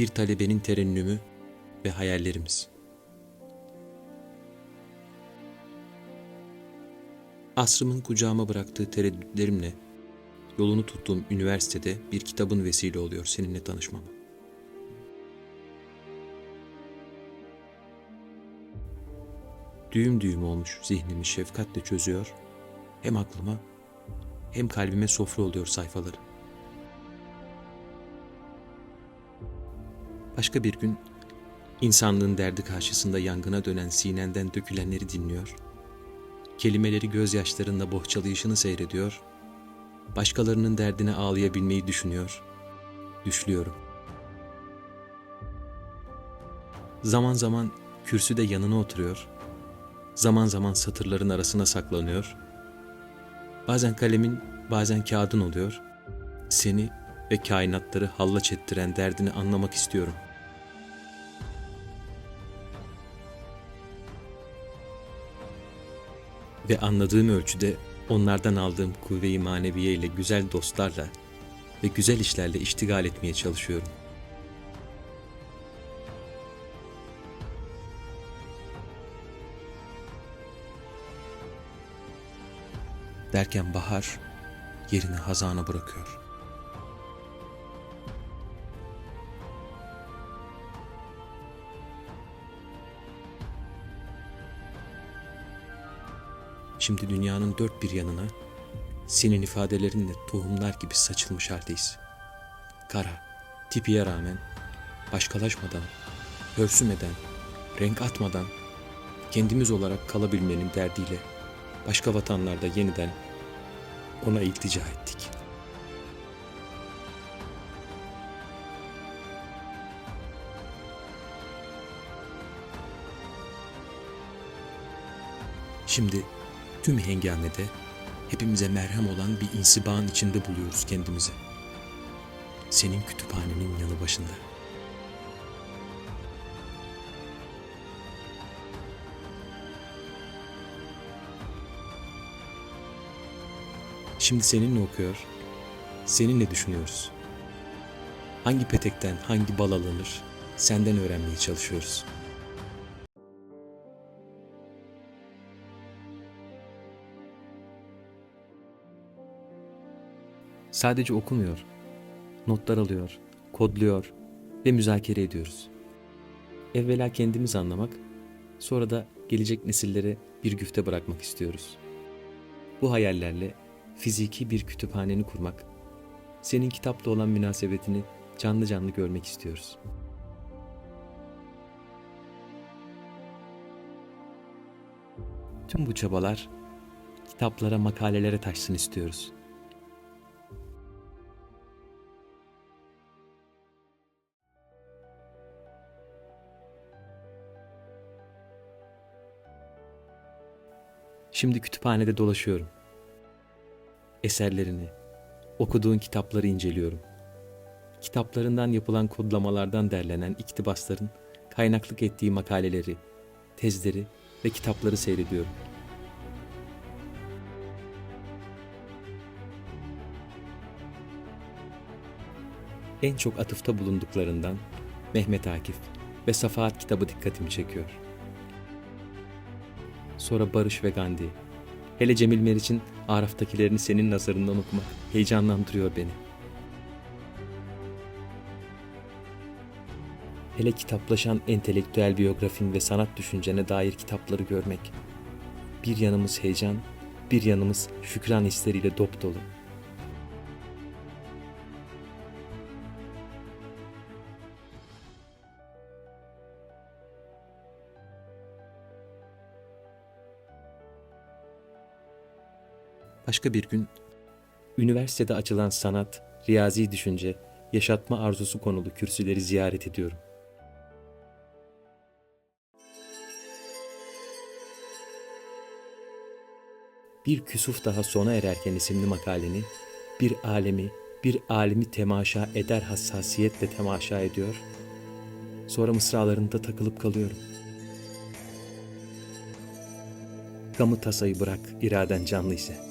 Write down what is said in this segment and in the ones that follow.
Bir talebenin terennümü ve hayallerimiz. Asrımın kucağıma bıraktığı tereddütlerimle yolunu tuttuğum üniversitede bir kitabın vesile oluyor seninle tanışmama. Düğüm düğüm olmuş zihnimi şefkatle çözüyor. Hem aklıma hem kalbime sofra oluyor sayfaları. Başka bir gün insanlığın derdi karşısında yangına dönen sinenden dökülenleri dinliyor. Kelimeleri gözyaşlarında bohçalayışını seyrediyor. Başkalarının derdine ağlayabilmeyi düşünüyor. Düşlüyorum. Zaman zaman kürsüde yanına oturuyor. Zaman zaman satırların arasına saklanıyor. Bazen kalemin, bazen kağıdın oluyor. Seni ve kainatları hallaç ettiren derdini anlamak istiyorum. Ve anladığım ölçüde onlardan aldığım kuvve-i maneviye ile güzel dostlarla ve güzel işlerle iştigal etmeye çalışıyorum. Derken bahar yerini hazana bırakıyor. Şimdi dünyanın dört bir yanına senin ifadelerinle tohumlar gibi saçılmış haldeyiz. Kara, tipiye rağmen, başkalaşmadan, hörsümeden, renk atmadan, kendimiz olarak kalabilmenin derdiyle başka vatanlarda yeniden ona iltica ettik. Şimdi tüm hengamede hepimize merhem olan bir insibağın içinde buluyoruz kendimizi. Senin kütüphanenin yanı başında. Şimdi seninle okuyor, seninle düşünüyoruz. Hangi petekten hangi bal alınır, senden öğrenmeye çalışıyoruz.'' Sadece okumuyor. Notlar alıyor, kodluyor ve müzakere ediyoruz. Evvela kendimiz anlamak, sonra da gelecek nesillere bir güfte bırakmak istiyoruz. Bu hayallerle fiziki bir kütüphaneni kurmak, senin kitapla olan münasebetini canlı canlı görmek istiyoruz. Tüm bu çabalar kitaplara, makalelere taşsın istiyoruz.'' Şimdi kütüphanede dolaşıyorum. Eserlerini, okuduğun kitapları inceliyorum. Kitaplarından yapılan kodlamalardan derlenen iktibasların kaynaklık ettiği makaleleri, tezleri ve kitapları seyrediyorum. En çok atıfta bulunduklarından Mehmet Akif ve Safahat kitabı dikkatimi çekiyor. Sonra Barış ve Gandhi. Hele Cemil Meriç'in Araf'takilerini senin nazarından okumak heyecanlandırıyor beni. Hele kitaplaşan entelektüel biyografin ve sanat düşüncene dair kitapları görmek. Bir yanımız heyecan, bir yanımız şükran hisleriyle dop dolu. Başka bir gün üniversitede açılan sanat, riyazi düşünce, yaşatma arzusu konulu kürsüleri ziyaret ediyorum. Bir küsuf daha sona ererken isimli makaleni bir alemi, bir alimi temaşa eder hassasiyetle temaşa ediyor. Sonra mısralarında takılıp kalıyorum. Gamı tasayı bırak, iraden canlı ise.''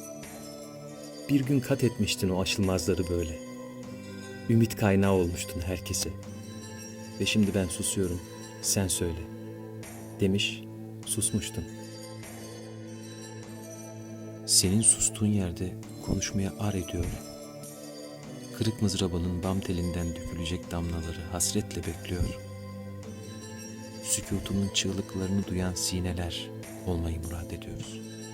Bir gün kat etmiştin o aşılmazları böyle. Ümit kaynağı olmuştun herkese. ve şimdi ben susuyorum, sen söyle. Demiş, susmuştun. Senin sustuğun yerde konuşmaya ar ediyor. Kırık mızrabanın bam telinden dökülecek damlaları hasretle bekliyor. Sükutumun çığlıklarını duyan sineler olmayı murad ediyoruz.''